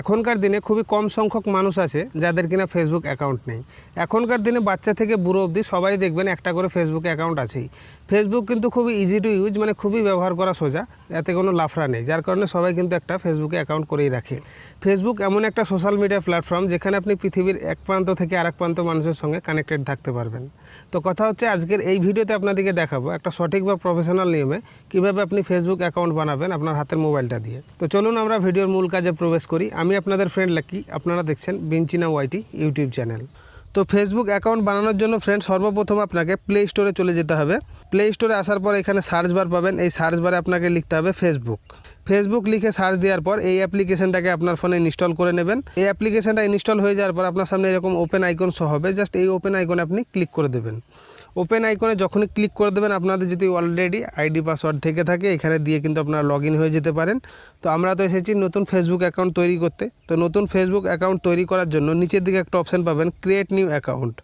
এখনকার দিনে খুবই কম সংখ্যক মানুষ আছে যাদের কিনা ফেসবুক অ্যাকাউন্ট নেই। এখনকার দিনে বাচ্চা থেকে বুড়ো অবধি সবাই দেখবেন একটা করে ফেসবুক অ্যাকাউন্ট আছেই। ফেসবুক কিন্তু খুবই ইজি টু ইউজ মানে খুবই ব্যবহার করা সোজা, এতে কোনো লাফরা নেই। যার কারণে সবাই কিন্তু একটা ফেসবুকে অ্যাকাউন্ট করেই রাখে। ফেসবুক এমন একটা সোশ্যাল মিডিয়া প্ল্যাটফর্ম যেখানে আপনি পৃথিবীর এক প্রান্ত থেকে আরেক প্রান্ত মানুষের সঙ্গে কানেক্টেড থাকতে পারবেন। তো কথা হচ্ছে আজকের এই ভিডিওতে আপনাদেরকে দেখাবো একটা সঠিক বা প্রফেশনাল নিয়মে কীভাবে আপনি ফেসবুক অ্যাকাউন্ট বানাবেন আপনার হাতের মোবাইলটা দিয়ে। তো চলুন আমরা ভিডিওর মূল কাজে প্রবেশ করি। আমি আপনাদের ফ্রেন্ড লাকি আপনারা দেখছেন বিঞ্চিনা ওয়াইটি ইউটিউব চ্যানেল তো ফেসবুক অ্যাকাউন্ট বানানোর জন্য ফ্রেন্ড সর্বপ্রথম আপনাকে প্লে স্টোরে চলে যেতে হবে। প্লে স্টোরে আসার পর এখানে সার্চ বার পাবেন। এই সার্চ বারে আপনাকে লিখতে হবে ফেসবুক ফেসবুক লিখে সার্চ দেওয়ার পর এই অ্যাপ্লিকেশনটাকে আপনার ফোনে ইনস্টল করে নেবেন। এই অ্যাপ্লিকেশনটা ইনস্টল হয়ে যাওয়ার পর আপনার সামনে এরকম ওপেন আইকন সহ হবে। জাস্ট এই ওপেন আইকনে আপনি ক্লিক করে দেবেন। ওপেন আইকনে যখনই ক্লিক করে দেবেন, আপনাদের যদি অলরেডি আইডি পাসওয়ার্ড থেকে থাকে, এখানে দিয়ে কিন্তু আপনারা লগ হয়ে যেতে পারেন। তো আমরা তো এসেছি নতুন ফেসবুক অ্যাকাউন্ট তৈরি করতে। তো নতুন ফেসবুক অ্যাকাউন্ট তৈরি করার জন্য নিচের দিকে একটা অপশান পাবেন ক্রিয়েট নিউ অ্যাকাউন্ট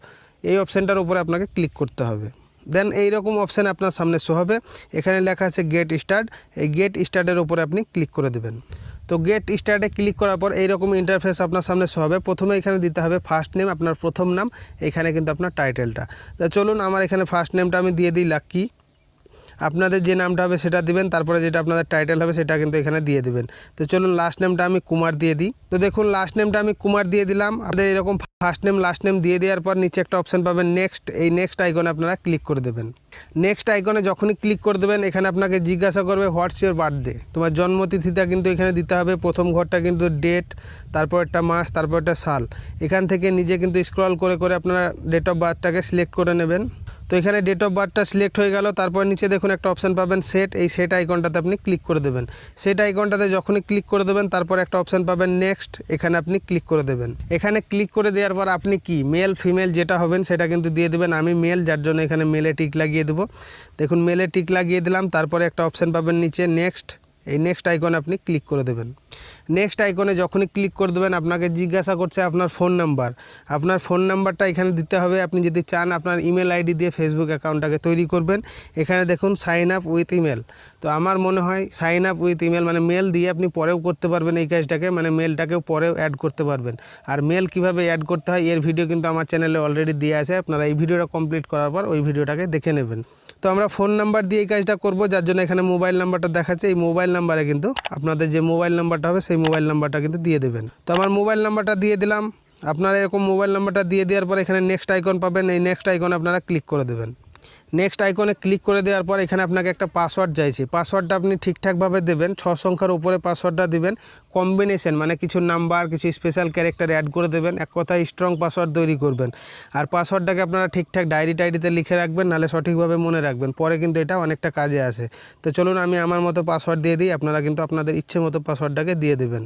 এই অপশানটার উপরে আপনাকে ক্লিক করতে হবে। দেন এইরকম অপশান আপনার সামনে শো হবে। এখানে লেখা আছে গেট স্টার্ট এই গেট স্টার্টের উপরে আপনি ক্লিক করে দেবেন। তো গেট স্টার্টে ক্লিক করার পর এইরকম ইন্টারফেস আপনার সামনে হবে। প্রথমে এখানে দিতে হবে ফার্স্ট নেম আপনার প্রথম নাম, এখানে কিন্তু আপনার টাইটেলটা তো চলুন আমার এখানে ফার্স্ট নেমটা আমি দিয়ে দিই লাকি আপনাদের যে নামটা হবে সেটা দিবেন, তারপরে যেটা আপনাদের টাইটেল হবে সেটা কিন্তু এখানে দিয়ে দিবেন। তো চলুন লাস্ট নেমটা আমি কুমার দিয়ে দিই। তো দেখুন লাস্ট নেমটা আমি কুমার দিয়ে দিলাম। আপনাদের এরকম ফার্স্ট নেম লাস্ট নেম দিয়ে দেওয়ার পর নিচে একটা অপশান পাবেন নেক্সট এই নেক্সট আইকনে আপনারা ক্লিক করে দেবেন। নেক্সট আইকনে যখনই ক্লিক করে দেবেন, এখানে আপনাকে জিজ্ঞাসা করবে হোয়াটস ইউর বার্থডে তোমার জন্মতিথিটা কিন্তু এখানে দিতে হবে। প্রথম ঘরটা কিন্তু ডেট তারপর একটা মাস, তারপর একটা সাল। এখান থেকে নিজে কিন্তু স্ক্রল করে করে আপনারা ডেট অফ বার্থটাকে সিলেক্ট করে নেবেন। তো এখানে ডেট অফ বার্থটা সিলেক্ট হয়ে গেল, তারপর নিচে দেখুন একটা অপশান পাবেন সেট এই সেট আইকনটাতে আপনি ক্লিক করে দেবেন। সেট আইকনটাতে যখনই ক্লিক করে দেবেন, তারপর একটা অপশান পাবেন নেক্সট এখানে আপনি ক্লিক করে দেবেন। এখানে ক্লিক করে দেওয়ার পর আপনি কি? মেল ফিমেল যেটা হবেন সেটা কিন্তু দিয়ে দেবেন। আমি মেল যার জন্য এখানে মেলে টিক লাগিয়ে দেবো। দেখুন মেলে টিক লাগিয়ে দিলাম, তারপরে একটা অপশান পাবেন নিচে নেক্সট এই নেক্সট আইকন আপনি ক্লিক করে দেবেন। নেক্সট আইকনে যখনই ক্লিক করে দেবেন, আপনাকে জিজ্ঞাসা করছে আপনার ফোন নাম্বার আপনার ফোন নাম্বারটা এখানে দিতে হবে। আপনি যদি চান, আপনার ইমেল আইডি দিয়ে ফেসবুক অ্যাকাউন্টটাকে তৈরি করবেন। এখানে দেখুন সাইন আপ উইথ ইমেল তো আমার মনে হয় সাইন আপ উইথ ইমেল মানে মেল দিয়ে আপনি পরেও করতে পারবেন এই কাজটাকে। মানে মেলটাকেও পরেও অ্যাড করতে পারবেন। আর মেল কীভাবে অ্যাড করতে হয়, এর ভিডিও কিন্তু আমার চ্যানেলে অলরেডি দেওয়া আছে। আপনারা এই ভিডিওটা কমপ্লিট করার পর ওই ভিডিওটাকে দেখে নেবেন। তো আমরা ফোন নাম্বার দিয়ে এই কাজটা করব, যার জন্য এখানে মোবাইল নাম্বারটা দেখাচ্ছে। এই মোবাইল নাম্বারে কিন্তু আপনাদের যে মোবাইল নাম্বারটা হবে, সেই মোবাইল নাম্বারটা কিন্তু দিয়ে দেবেন। তো আমার মোবাইল নাম্বারটা দিয়ে দিলাম। আপনারা এরকম মোবাইল নাম্বারটা দিয়ে দেওয়ার পর এখানে নেক্সট আইকন পাবেন। এই নেক্সট আইকন আপনারা ক্লিক করে দেবেন। নেক্সট আইকনে ক্লিক করে দেওয়ার পর এখানে আপনাকে একটা পাসওয়ার্ড চাইছে। পাসওয়ার্ডটা আপনি ঠিকঠাকভাবে দেবেন, ছ সংখ্যার উপরে পাসওয়ার্ডটা দিবেন কম্বিনেশন মানে কিছু নাম্বার কিছু স্পেশাল ক্যারেক্টার অ্যাড করে দেবেন, এক কথায় স্ট্রং পাসওয়ার্ড তৈরি করবেন। আর পাসওয়ার্ডটাকে আপনারা ঠিকঠাক ডায়েরি টাইরিতে লিখে রাখবেন, নাহলে সঠিকভাবে মনে রাখবেন। পরে কিন্তু এটা অনেকটা কাজে আসে। তো চলুন আমি আমার মতো পাসওয়ার্ড দিয়ে দিই, আপনারা কিন্তু আপনাদের ইচ্ছে মতো পাসওয়ার্ডটাকে দিয়ে দেবেন।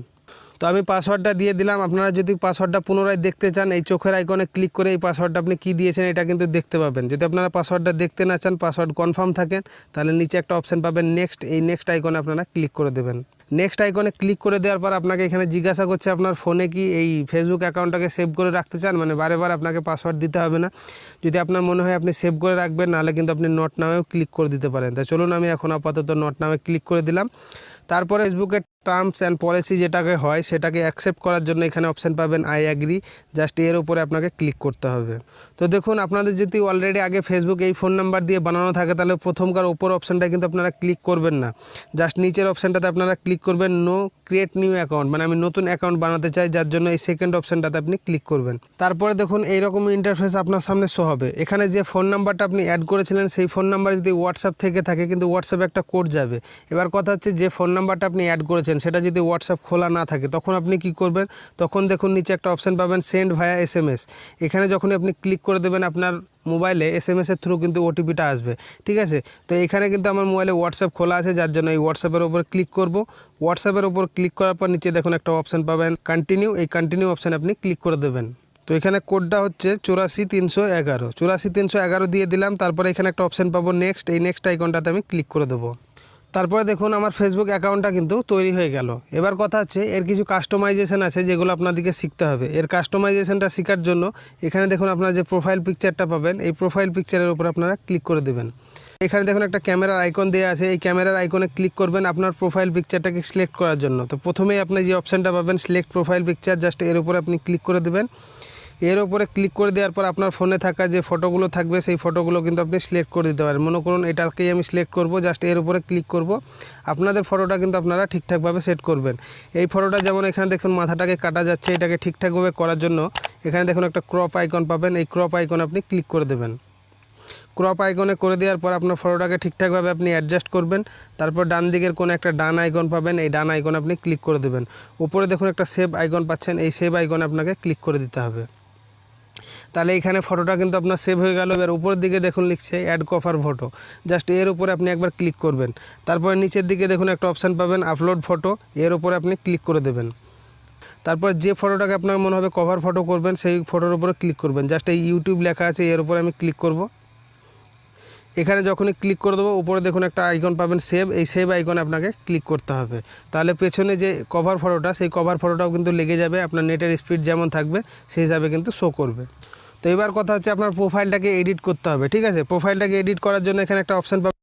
তো আমি পাসওয়ার্ডটা দিয়ে দিলাম। আপনারা যদি পাসওয়ার্ডটা পুনরায় দেখতে চান, এই চোখের আইকনে ক্লিক করে এই পাসওয়ার্ডটা আপনি কী দিয়েছেন এটা কিন্তু দেখতে পাবেন। যদি আপনারা পাসওয়ার্ডটা দেখতে না চান পাসওয়ার্ড কনফার্ম থাকেন, তাহলে নিচে একটা অপশান পাবেন নেক্সট এই নেক্সট আইকনে আপনারা ক্লিক করে দেবেন। নেক্সট আইকনে ক্লিক করে দেওয়ার পর আপনাকে এখানে জিজ্ঞাসা করছে আপনার ফোনে কি এই ফেসবুক অ্যাকাউন্টটাকে সেভ করে রাখতে চান? মানে বারে বার আপনাকে পাসওয়ার্ড দিতে হবে না। যদি আপনার মনে হয় আপনি সেভ করে রাখবেন, নাহলে কিন্তু আপনি নট নামেও ক্লিক করে দিতে পারেন। তা চলুন আমি এখন আপাতত নট নামে ক্লিক করে দিলাম। তারপরে ফেসবুকের টার্মস অ্যান্ড পলিসি যেটাকে হয়, সেটাকে অ্যাকসেপ্ট করার জন্য এখানে অপশান পাবেন আই অ্যাগ্রি জাস্ট এর উপরে আপনাকে ক্লিক করতে হবে। তো দেখুন, আপনাদের যদি অলরেডি আগে ফেসবুক এই ফোন নাম্বার দিয়ে বানানো থাকে, তাহলে প্রথমকার ওপর অপশানটা কিন্তু আপনারা ক্লিক করবেন না। জাস্ট নিচের অপশানটাতে আপনারা ক্লিক করবেন নো ক্রিয়েট নিউ অ্যাকাউন্ট মানে আমি নতুন অ্যাকাউন্ট বানাতে চাই, যার জন্য এই সেকেন্ড অপশানটাতে আপনি ক্লিক করবেন। তারপরে দেখুন, এইরকম ইন্টারফেস আপনার সামনে শো হবে। এখানে যে ফোন নাম্বারটা আপনি অ্যাড করেছিলেন, সেই ফোন নাম্বার যদি হোয়াটসঅ্যাপ থেকে থাকে, কিন্তু হোয়াটসঅ্যাপে একটা কোড যাবে। এবার কথা হচ্ছে, যে ফোন নাম্বারটা আপনি অ্যাড করেছেন সেটা যদি হোয়াটসঅ্যাপ খোলা না থাকে, তখন আপনি কি করবেন? তখন দেখুন নিচে একটা অপশান পাবেন send via S M S এখানে যখনই আপনি ক্লিক করে দেবেন আপনার মোবাইলে এস এম এসের থ্রু কিন্তু ওটিপিটা আসবে। ঠিক আছে? তো এখানে কিন্তু আমার মোবাইলে হোয়াটসঅ্যাপ খোলা আছে, যার জন্য এই হোয়াটসঅ্যাপের উপর ক্লিক করব। হোয়াটসঅ্যাপের ওপর ক্লিক করার পর নিচে দেখুন একটা অপশান পাবেন কন্টিনিউ এই কন্টিনিউ অপশানে আপনি ক্লিক করে দেবেন। তো এখানে কোডটা হচ্ছে চুরাশি তিনশো এগারো। চুরাশি তিনশো এগারো দিয়ে দিলাম, তারপরে এখানে একটা অপশান পাবো নেক্সট এই নেক্সট আইকনটাতে আমি ক্লিক করে দেবো। তারপরে দেখুন আমার ফেসবুক অ্যাকাউন্টটা কিন্তু তৈরি হয়ে গেল। এবার কথা হচ্ছে, এর কিছু কাস্টমাইজেশন আছে যেগুলো আপনাদেরকে শিখতে হবে। এর কাস্টমাইজেশনটা শেখার জন্য এখানে দেখুন আপনার যে প্রোফাইল পিকচারটা পাবেন, এই প্রোফাইল পিকচারের উপর আপনারা ক্লিক করে দেবেন। এখানে দেখুন একটা ক্যামেরার আইকন দেওয়া আছে, এই ক্যামেরার আইকনে ক্লিক করবেন আপনার প্রোফাইল পিকচারটাকে সিলেক্ট করার জন্য। তো প্রথমেই আপনি যে অপশানটা পাবেন সিলেক্ট প্রোফাইল পিকচার জাস্ট এর উপরে আপনি ক্লিক করে দেবেন। এর উপরে ক্লিক করে দেওয়ার পর আপনার ফোনে থাকা যে ফটোগুলো থাকবে, সেই ফটোগুলো কিন্তু আপনি সিলেক্ট করে দিতে পারেন। মনে করুন এটাকেই আমি সিলেক্ট করব জাস্ট এর উপরে ক্লিক করব। আপনাদের ফটোটা কিন্তু আপনারা ঠিকঠাকভাবে সেট করবেন। এই ফটোটা যেমন এখানে দেখুন মাথাটাকে কাটা যাচ্ছে, এটাকে ঠিকঠাকভাবে করার জন্য এখানে দেখুন একটা ক্রপ আইকন পাবেন। এই ক্রপ আইকন আপনি ক্লিক করে দেবেন। ক্রপ আইকনে করে দেওয়ার পর আপনার ফটোটাকে ঠিকঠাকভাবে আপনি অ্যাডজাস্ট করবেন। তারপর ডান দিকের কোনো একটা ডান আইকন পাবেন। এই ডান আইকন আপনি ক্লিক করে দেবেন। উপরে দেখুন একটা সেভ আইকন পাচ্ছেন। এই সেভ আইকনে আপনাকে ক্লিক করে দিতে হবে। তাহলে এখানে ফটোটা কিন্তু আপনার সেভ হয়ে গেল। এবার উপরের দিকে দেখুন লিখছে অ্যাড কফার ফটো জাস্ট এর উপরে আপনি একবার ক্লিক করবেন। তারপরে নিচের দিকে দেখুন একটা অপশান পাবেন আপলোড ফটো এর উপরে আপনি ক্লিক করে দেবেন। তারপর যে ফটোটাকে আপনার মনে হবে কভার ফটো করবেন, সেই ফটোর উপরে ক্লিক করবেন। জাস্ট এই ইউটিউব লেখা আছে, এর উপরে আমি ক্লিক করব। এখানে যখনই ক্লিক করে দেবো, উপরে দেখুন একটা আইকন পাবেন সেভ এই সেভ আইকনে আপনাকে ক্লিক করতে হবে। তাহলে পেছনে যে কভার ফটোটা সেই কভার ফটোটাও কিন্তু লেগে যাবে, আপনার নেটের স্পিড যেমন থাকবে, সেই হিসাবে কিন্তু শো করবে। তো এবার কথা হচ্ছে আপনার প্রোফাইলটাকে এডিট করতে হবে, ঠিক আছে? প্রোফাইলটাকে এডিট করার জন্য এখানে একটা অপশান পাবেন,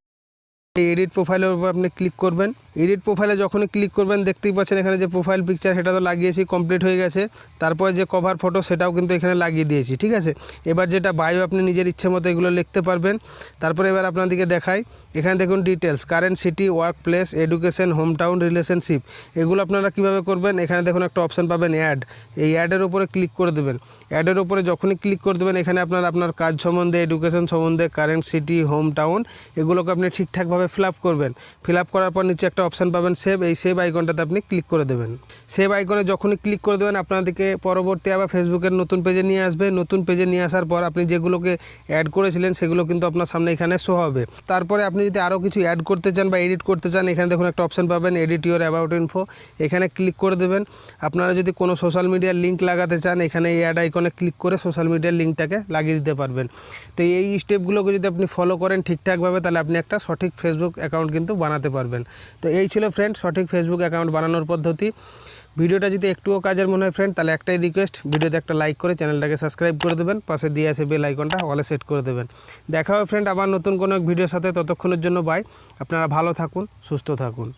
এই এডিট প্রোফাইলের উপর আপনি ক্লিক করবেন। এডিট প্রোফাইলে যখনই ক্লিক করবেন, দেখতেই পাচ্ছেন এখানে যে প্রোফাইল পিকচার সেটা তো লাগিয়েছি কমপ্লিট হয়ে গেছে। তারপরে যে কভার ফটো সেটাও কিন্তু এখানে লাগিয়ে দিয়েছি, ঠিক আছে? এবার যেটা বায়ো আপনি নিজের ইচ্ছে মতো এগুলো লিখতে পারবেন। তারপরে এবার আপনাদেরকে দেখাই, এখানে দেখুন details current city work place education home town relationship এগুলো আপনারা কীভাবে করবেন? এখানে দেখুন একটা অপশান পাবেন অ্যাড এই অ্যাডের উপরে ক্লিক করে দেবেন। অ্যাডের উপরে যখনই ক্লিক করে দেবেন, এখানে আপনার আপনার কাজ সম্বন্ধে এডুকেশন সম্বন্ধে কারেন্ট সিটি হোম টাউন এগুলোকে আপনি ঠিকঠাকভাবে ফিল আপ করবেন। ফিল আপ করার পর নিচে একটা অপশান পাবেন সেভ, এই সেভ আইকনটাতে আপনি ক্লিক করে দেবেন। সেভ আইকনে যখনই ক্লিক করে দেবেন, আপনাদেরকে পরবর্তী আবার ফেসবুকের নতুন পেজে নিয়ে আসবে। নতুন পেজে নিয়ে আসার পর আপনি যেগুলোকে অ্যাড করেছিলেন, সেগুলো কিন্তু আপনার সামনে এখানে শো হবে। তারপরে আপনি যদি আরও কিছু অ্যাড করতে চান বা এডিট করতে চান, এখানে দেখুন একটা অপশান পাবেন এডিট ইউর অ্যাবাউট ইনফো এখানে ক্লিক করে দেবেন। আপনারা যদি কোনো সোশ্যাল মিডিয়ার লিঙ্ক লাগাতে চান, এখানে এই অ্যাড আইকনে ক্লিক করে সোশ্যাল মিডিয়ার লিঙ্কটাকে লাগিয়ে দিতে পারবেন। তো এই স্টেপগুলোকে যদি আপনি ফলো করেন ঠিকঠাকভাবে, তাহলে আপনি একটা সঠিক ফেসবুক অ্যাকাউন্ট কিন্তু বানাতে পারবেন। তো এই ছিল ফ্রেন্ড সঠিক ফেসবুক অ্যাকাউন্ট বানানোর পদ্ধতি। ভিডিওটা যদি একটুও কাজের মনে হয় ফ্রেন্ড তাহলে একটাই রিকোয়েস্ট ভিডিওতে একটা লাইক করে চ্যানেলটাকে সাবস্ক্রাইব করে দেবেন, পাশে দিয়ে আসে বেল আইকনটা অলে সেট করে দেবেন। দেখা হবে ফ্রেন্ড আবার নতুন কোনো এক ভিডিওর সাথে, ততক্ষণের জন্য বাই আপনারা ভালো থাকুন, সুস্থ থাকুন।